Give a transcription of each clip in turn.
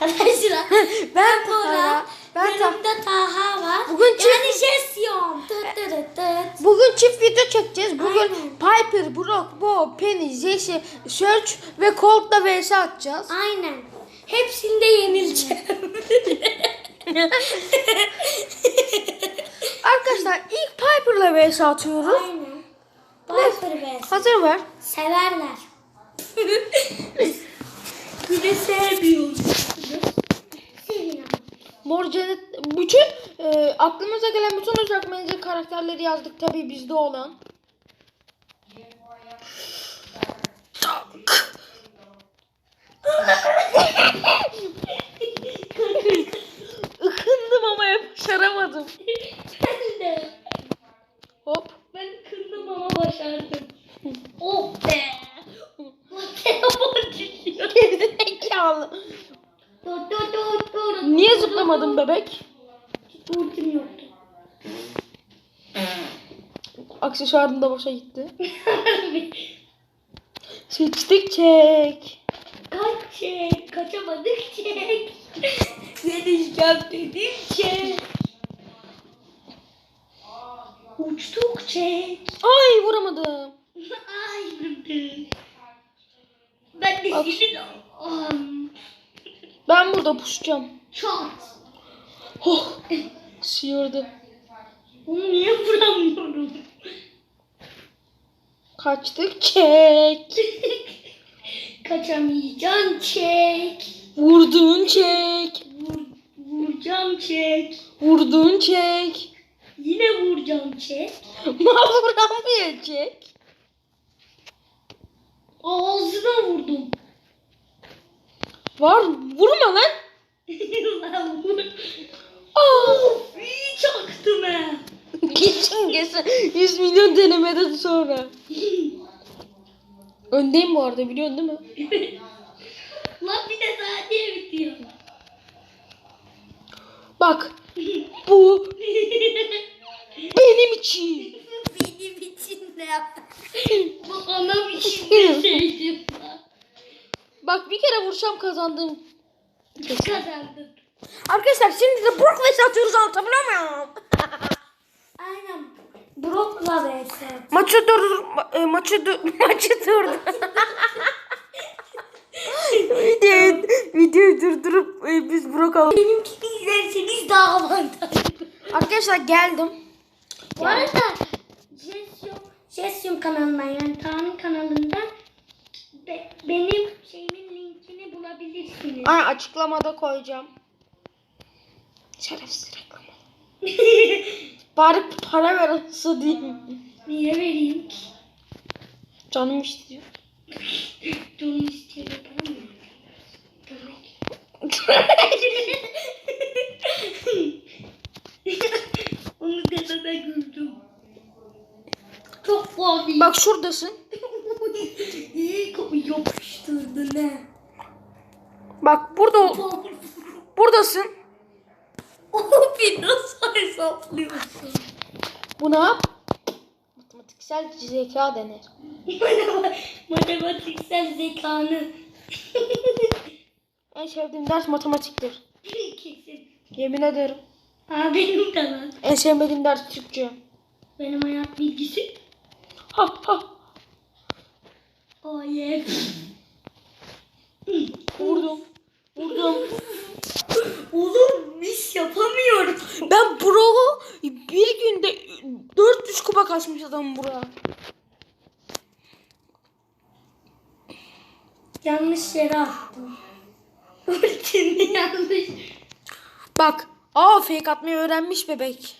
arkadaşlar. Ben. Tahara, ben yanımda Taha var. Bugün çift- yani Jesyon. Tıt. Bugün çift video çekeceğiz. Bugün Aynen. Piper, Brock, Bo, Penny, Jesse, Search ve Colt'la vs atacağız. Aynen. Hepsinde yenileceğim. Arkadaşlar ilk Piper'la vs atıyoruz. Aynen. Piper ve Hazır ver. severler. Sevin ama. Mor cennet bütün e, aklımıza gelen bütün uzak menzil karakterleri yazdık tabii bizde olan. Tak. Ikındım ama başaramadım. Hop. Ben kırdım ama başardım. Oh be. Gerizekalı. Niye zıplamadın bebek? Ultim yoktu. Aksesuarın da boşa gitti. Seçtik çek. Kaç çek. Kaçamadık çek. Yenişeceğim dedim çek. Uçtuk çek. Ay vuramadım. Ay vurdum. Ben de Bak. senin um, Ben burada pusacağım. çat. Oh. Sıyırdı. Onu niye vuramıyorum? Kaçtık çek. Kaçamayacaksın çek. Vurdun çek. Vur, vuracağım çek. Vurdun çek. Yine vuracağım çek. Ma vuramıyor çek. Ağzına vurdum. Var vurma lan. Lan vur. Of iyi çaktım he. Geçin geçin. 100 milyon denemeden sonra. Öndeyim bu arada biliyorsun değil mi? Lan bir de saniye bitiyor. Bak. Bu benim için. Benim için ne Bu anam için bir şeydi. Bak bir kere vursam kazandım. Kazandım. Arkadaşlar şimdi de Brock vs atıyoruz anlatabiliyor muyum? Aynen. Brock'la vs. Maçı durdur ma- e, maçı dur maçı durdur. videoyu, videoyu durdurup e, biz Brock alalım. Benimkini izlerseniz daha avantajlı. Arkadaşlar geldim. Bu arada Jesyum, Jesyum kanalından yani Tanrı kanalından be- benim şeyimin linkini bulabilirsiniz. Ay açıklamada koyacağım. Şerefsiz reklam. Bari para ver olsa diyeyim. Niye vereyim ki? Canım istiyor. Canım istiyor yapalım mı? Onu dememe güldüm. Çok komik. Bak şuradasın. Yapıştırdı ne? Bak burada buradasın. Abi nasıl hesaplıyorsun? Bu ne yap? Matematiksel zeka denir. Matematiksel zekanı. En sevdiğim ders matematiktir. Kesin. Yemin ederim. Aa benim de. En sevmediğim ders Türkçe. Benim hayat bilgisi. Ha ha. Yeah. Vurdum. Vurdum. Oğlum biz yapamıyoruz. Ben Bro'u bir günde 400 kupa kaçmış adamım buraya. Yanlış yere attım. Ultimi yanlış. Bak. Aa fake atmayı öğrenmiş bebek.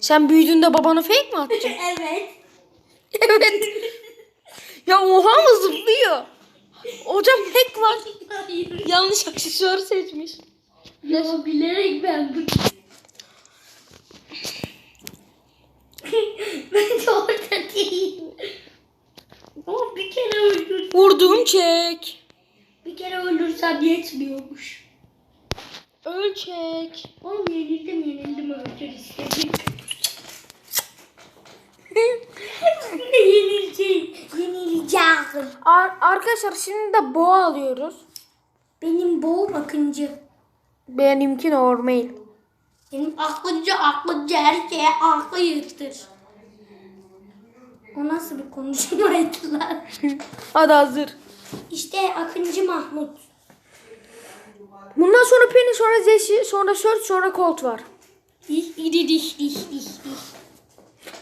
Sen büyüdüğünde babana fake mi atacaksın? evet. evet. Ya oha mı zıplıyor? Hocam hack var. Hayır. Yanlış aksesuar seçmiş. Yo, bilerek ben ben de orada değilim. Ama bir kere öldür. Vurdum çek. Bir kere öldürsem yetmiyormuş. Ölçek. Oğlum yenildim yenildim öldür istedim. Yenileceğim. Yenileceğim. Ar- arkadaşlar şimdi de boğa alıyoruz. Benim boğum akıncı. Benimki normal. Benim akıncı akıncı her şeye aklı yıktır. O nasıl bir konuşmaydı lan? Hadi hazır. İşte Akıncı Mahmut. Bundan sonra Penny, sonra Zesi, sonra Search, sonra Colt var. İş, iş, iş, iş, iş, iş.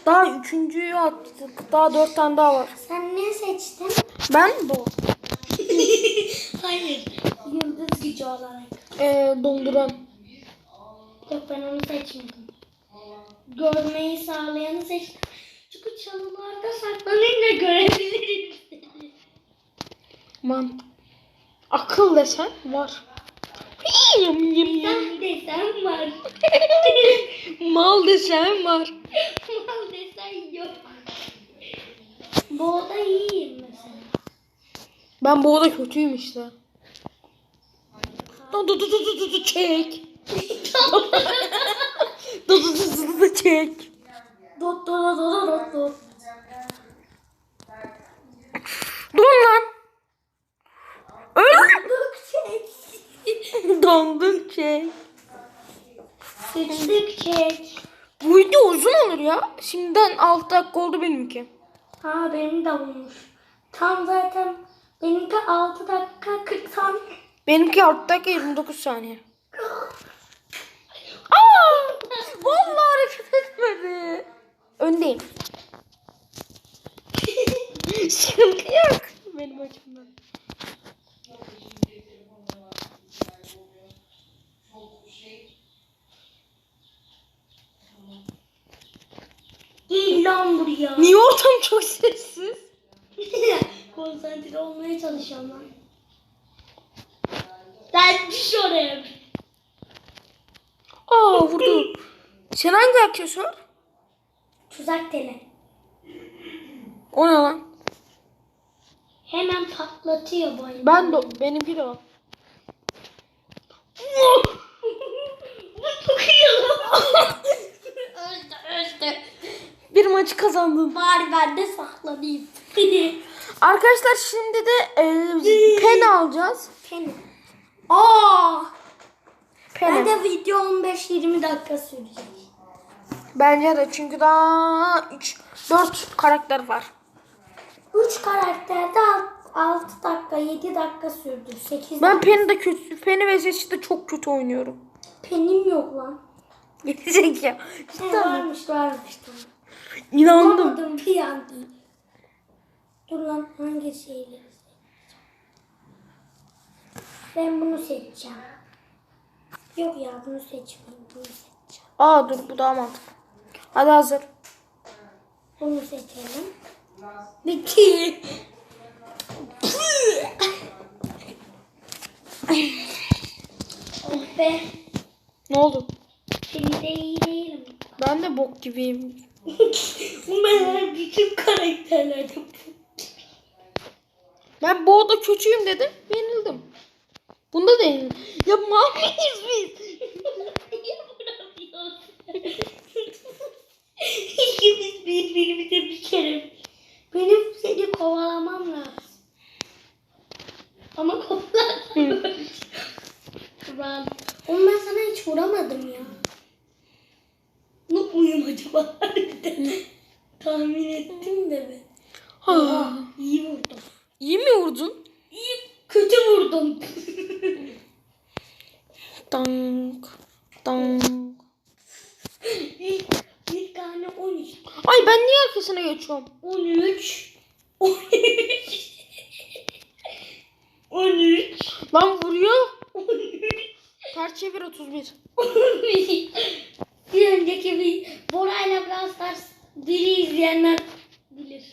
Daha üçüncüyü attık. Daha dört tane daha var. Sen ne seçtin? Ben bu. Hayır. Yıldız gücü olarak. Ee, donduran. Yok ben onu seçmedim. Görmeyi sağlayanı seçtim. Çünkü çalılarda saklanınca görebilirim seni. Man. Akıl desen var. Yum, yum, yum. Sen desen var. Mal desen var. Mal desen yok. Boğda iyiyim mesela. Ben bu da kötüyüm işte. Du du du du du du du çek. Du du du du du çek. Dot dot dot dot dot. Dur lan. Dok çek. Donduk çek. Sıçtık çek. Bu video uzun olur ya. Şimdiden 6 dakika oldu benimki. Ha benim de olmuş. Tam zaten benimki 6 dakika 40 saniye. Benimki 6 dakika 29 saniye. Aa! Vallahi hareket etmedi. Öndeyim. Sıkıntı yok benim açımdan. İyi lan buraya. Niye ortam çok sessiz? Konsantre olmaya çalışıyorum lan. Sen düş oraya. Aa vurdu. Sen hangi aksesuar? Tuzak tele. O ne lan? Hemen patlatıyor bu oyunu. Ben de benimki de o. Bu çok iyi lan. öldü öldü. Bir maçı kazandın. Bari ben de saklanayım. Arkadaşlar şimdi de e, pen alacağız. Benim. Aa! Pen. Ben de video 15-20 dakika sürecek. Bence de çünkü daha 3 4 karakter var. 3 karakterde 6 dakika 7 dakika sürdü. 8 Ben Penny de kötü. Penny ve Zesi de çok kötü oynuyorum. Penim yok lan. Gelecek ya. Cidden varmış varmış tamam. İnandım. Bulamadım bir anda. Dur lan hangi şeyleri seçeceğim? Ben bunu seçeceğim. Yok ya bunu seçmeyeyim. Bunu seçeceğim. Aa dur bu daha mantıklı. Hadi hazır. Bunu seçelim. Bitti. oh be. Ne oldu? Şimdi de iyi değilim. Ben de bok gibiyim. Ben bütün karakterlerde Ben bu da kötüyüm dedim. Yenildim. Bunda da yenildim. Ya mamiyiz biz. Niye vuramıyorsun? İkimiz birbirimize bir kere. Benim seni kovalamam lazım. Ama kovalamam. Kural. Oğlum ben sana hiç vuramadım ya. Ne uyum acaba? Tahmin ettim de ben. Ha. İyi vurdum. İyi mi vurdun? İyi kötü vurdum. Dank. Dank. İlk, ilk tane 13. Ay ben niye arkasına geçiyorum? 13. 13. 13. Lan vuruyor. 13. Ters çevir 31. bir önceki bir Bora'yla Brawl Stars biri izleyenler bilir.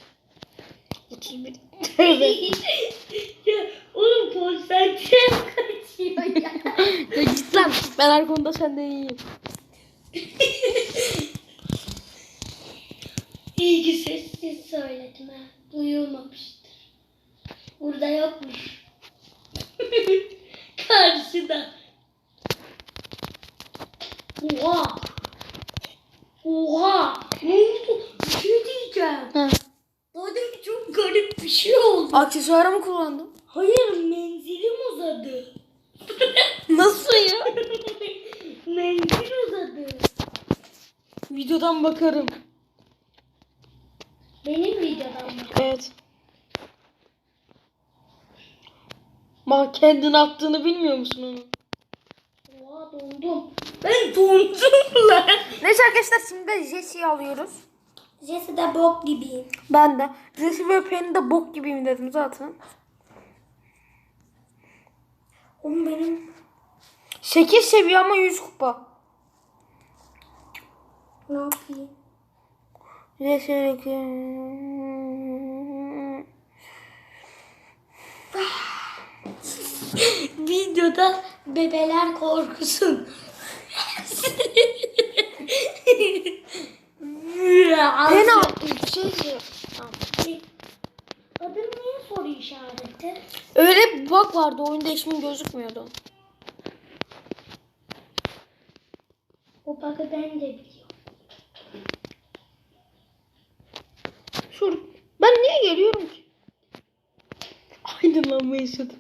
31. ya oğlum konsantre kaçıyor ya. ya git lan. Ben her konuda senden iyiyim. İyi ki sessiz söyledim ha. Duyulmamıştır. Burada yokmuş. Karşıda. Oha. Oha. Ne oldu? Bir şey diyeceğim. Ha. Daha demin çok garip bir şey oldu. Aksesuarı mı kullandın? Hayır menzilim uzadı. Nasıl ya? Mendil uzadı. Videodan bakarım. Benim videodan mı? Evet. Bak kendin attığını bilmiyor musun onu? Oha dondum. Ben dondum lan. Neyse arkadaşlar şimdi de Jesse'yi alıyoruz. Jesse de bok gibiyim. Ben de. Jesse ve Penny de bok gibiyim dedim zaten. Oğlum benim 8 seviye ama 100 kupa. ne yapayım? Jesse Videoda bebeler korkusun. Penny attı Jesse. Adın niye soru işareti? Öyle bir bug vardı oyunda ismin gözükmüyordu. O bug'ı ben de biliyorum. Şur. Ben niye geliyorum ki? Aydınlanma yaşadım.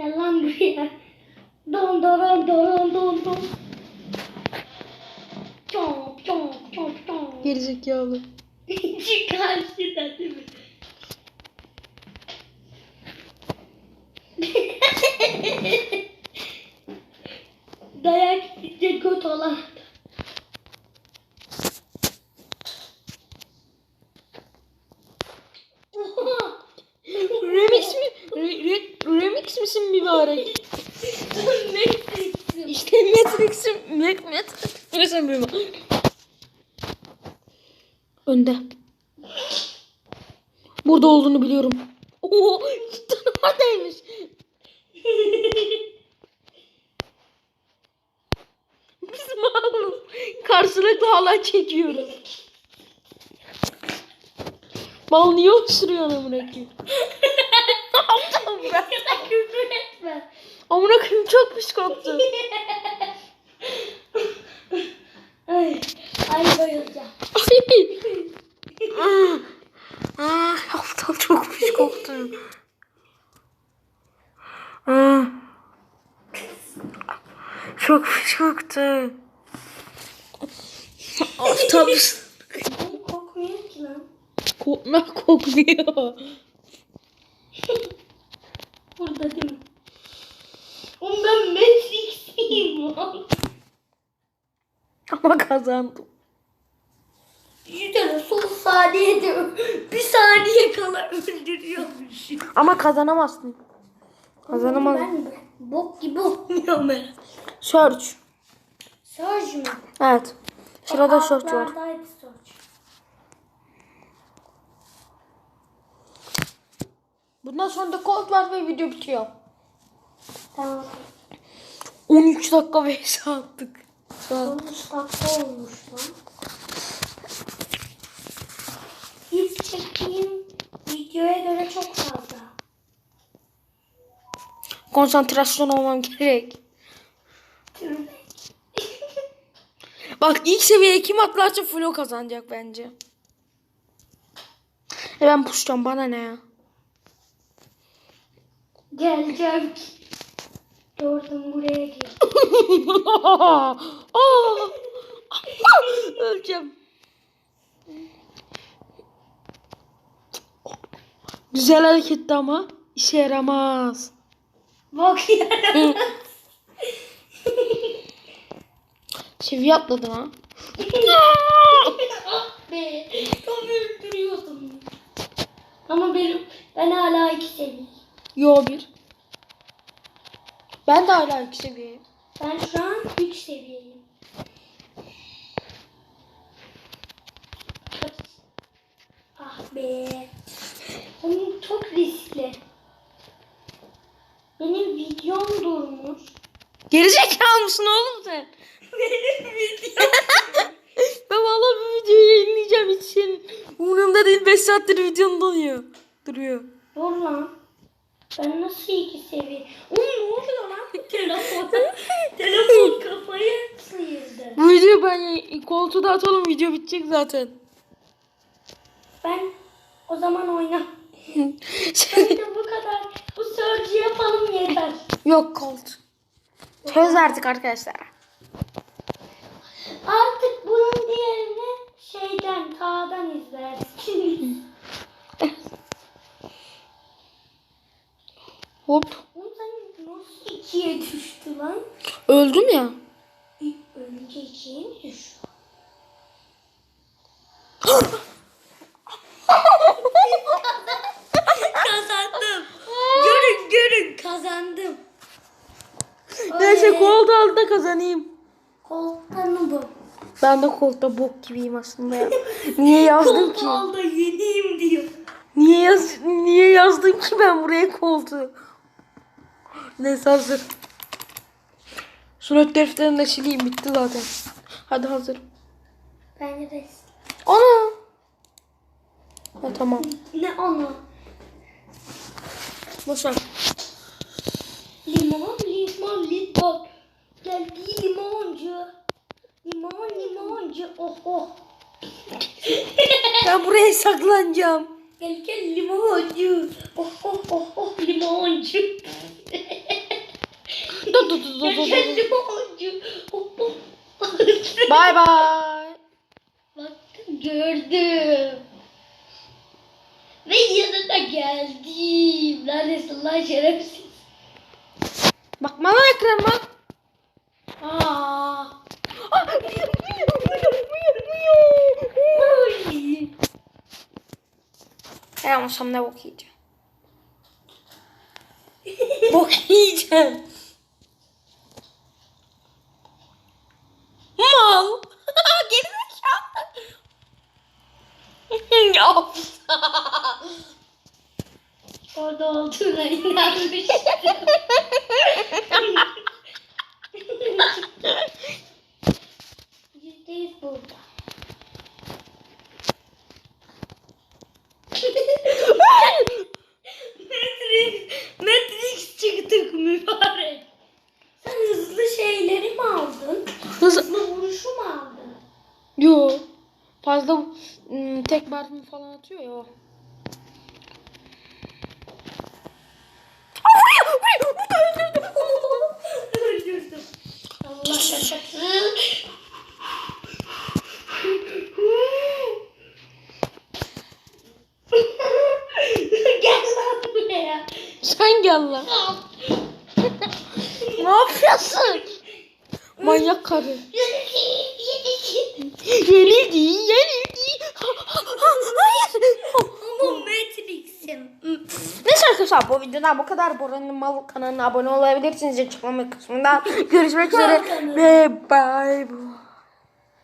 Gel lan buraya. Don don don don don. Çomp çomp çomp çomp. Gerizekalı. Karşıda değil mi? Dayak yiyince göt olan. Önde. Burada olduğunu biliyorum. Oo, cidden oradaymış. Biz malız. Karşılıklı halay çekiyoruz. Mal niye osuruyor amına koyayım? Allah'ım bırak. Küfür etme. Amına koyayım çok pis koktu. Ay, ay bayılacağım. Ay. Ah, Aptal çok pis koktu. Ah. Çok pis koktu. Aptal kokmuyor ki lan. Kokma kokmuyor. Burada değil mi? Ben Matrix'iyim lan. Ama kazandım. Yüzde son saniyede bir saniye kala öldürüyormuş. Ama kazanamazsın. Kazanamaz. Ben bok gibi oynuyorum ben. Search. Surge mi? Evet. Sırada search var. Bundan sonra da kod var ve video bitiyor. Tamam. 13 dakika vs attık. Şu an. 13 dakika olmuş lan. İlk çektiğim videoya göre çok fazla. Konsantrasyon olmam gerek. Bak ilk seviyeye kim atlarsa Flo kazanacak bence. E ben puşacağım bana ne ya. Geleceğim. Gördüm buraya gel. Öleceğim. Güzel hareketti ama işe yaramaz. Bak ya. Seviye atladın ha. ah be. Tam öldürüyordum. Ama benim ben hala iki seviye. Yo bir. Ben de hala iki seviyeyim. Ben şu an üç seviyeyim. Ah be. Çok riskli. Benim videom durmuş. Gerizekalı mısın oğlum sen? Benim videom. ben vallahi bu videoyu yayınlayacağım hiç senin umurumda değil 5 saattir videon donuyor. Duruyor. Dur lan. Ben nasıl iki seviye? Oğlum ne oluyor lan bu telefona? Telefon kafayı sıyırdı. Bu videoyu ben koltuğa da atalım video bitecek zaten. Ben o zaman oyna. Ben de bu kadar. Bu Yok Colt. Söz verdik arkadaşlar. Artık bunun diğerini şeyden, tağdan izlersiniz. Hop. Sen nasıl ikiye düştü lan? Öldüm ya. İlk önce ikiye mi düştü? kazandım. Görün görün kazandım. Neyse Colt kazanayım. Koltanı bu. Ben de Colt'ta bok gibiyim aslında ya. Niye yazdım ki? Kolt al da yeneyim diyor. Niye yaz niye yazdım ki ben buraya Colt'u? Neyse hazır. Surat defterini de sileyim bitti zaten. Hadi hazır. Ben de Ana. Ha, tamam. Ne onu? Boşver. Limon, limon, limon. Geldi limoncu. Limon, limoncu. Oh oh. Ben buraya saklanacağım. Gel gel limoncu. Oh oh oh oh limoncu. Dur dur dur dur Gel gel limoncu. Oh oh. Bye bye. Baktım gördüm. Ve yanına geldim. Neredesin lan şerefsiz? Bak bana ekranıma. Aa. Ah, buyur, buyur, buyur, buyur, buyur. Oy. Hey almasam ne bok yiyeceğim. bok yiyeceğim. Mal. Geri ya. Orada olduğuna inanmıştım. Falan atıyor ya o. Sen gel lan. ne yapıyorsun? Manyak karı. Yenildi, yenildi. Hayır. Ama Matrix'im. Neyse arkadaşlar bu videodan bu kadar. Bora'nın mal kanalına abone olabilirsiniz açıklama kısmından. Görüşmek üzere bye bye.